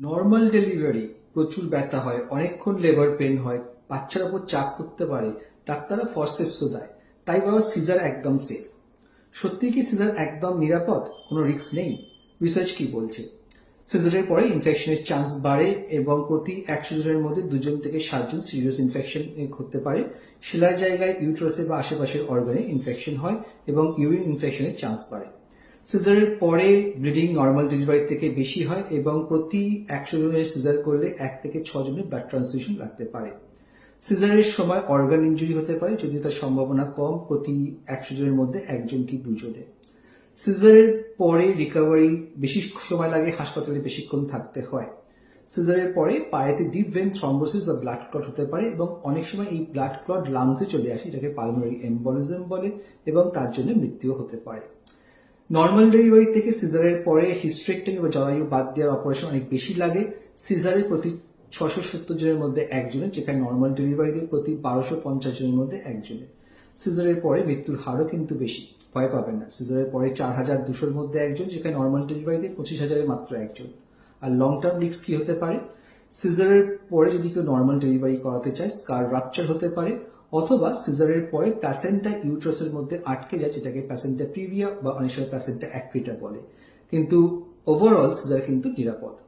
Normal delivery প্রচুর ব্যথা হয়, অনেকক্ষণ লেবার পেন হয়, বাচ্চার উপর চাপ করতে পারে, ডাক্তাররা ফরসেপসও দেয়, তাই বাবা সিজার একদম সেফ সত্যি কি সিজার একদম নিরাপদ? কোনো রিস্ক নেই? রিসার্চ কি বলছে? সিজারের পরে ইনফেকশনের চান্স বাড়ে এবং প্রতি একশো জনের মধ্যে দুজন থেকে সাতজন সিরিয়াস ইনফেকশন হতে পারে। সেলাই জায়গায় ইউট্রাসে বা আশেপাশের অর্গানে ইনফেকশন হয় এবং ইউরিন ইনফেকশনের চান্স বাড়ে। সিজারের পরে ব্লিডিং নর্মাল ডেলিভারি থেকে বেশি হয় এবং প্রতি একশো জনের সিজার করলে এক থেকে ছ জনের ব্লাড ট্রান্সফিউশন লাগতে পারে। সিজারের সময় অর্গান ইঞ্জুরি হতে পারে যদিও তার সম্ভাবনা কম, প্রতি একশো জনের মধ্যে একজন কি দুজনে। সিজারের পরে রিকভারি বেশি সময় লাগে, হাসপাতালে বেশিক্ষণ থাকতে হয়। সিজারের পরে পায়েতে ডিপ ভেন থ্রম্বোসিস বা ব্লাড ক্লট হতে পারে এবং অনেক সময় এই ব্লাড ক্লট লাংসে চলে আসে, এটাকে পালমোনারি এম্বলিজম বলে এবং তার জন্য মৃত্যুও হতে পারে। নর্মাল ডেলিভারি থেকে সিজারের পরে হিস্ট্রেক্টমি বা জরায়ু বাদ দেওয়ার অপারেশন অনেক বেশি লাগে। সিজারের প্রতি ছশো সত্তর জনের মধ্যে একজনের যেখানে নর্মাল ডেলিভারিতে প্রতি বারোশো পঞ্চাশ জনের মধ্যে একজনের সিজারের পরে মৃত্যুর হারও কিন্তু বেশি, ভয় পাবেন না। সিজারের পরে চার হাজার দুশোর মধ্যে একজন, যেখানে নর্মাল ডেলিভারিতে পঁচিশ হাজারের মাত্র একজন। আর লং টার্ম রিস্ক কি হতে পারে? সিজারের পরে যদি কেউ নর্মাল ডেলিভারি করাতে চায় স্কার রাপচার হতে পারে অথবা সিজারের পরে প্যাসেন্টা ইউট্রাসের মধ্যে আটকে যায়, যেটাকে প্যাসেন্টা প্রিভিয়া বা অনেক সময় প্যাসেন্টা অ্যাক্রিটা বলে। কিন্তু ওভারঅল সিজার কিন্তু নিরাপদ।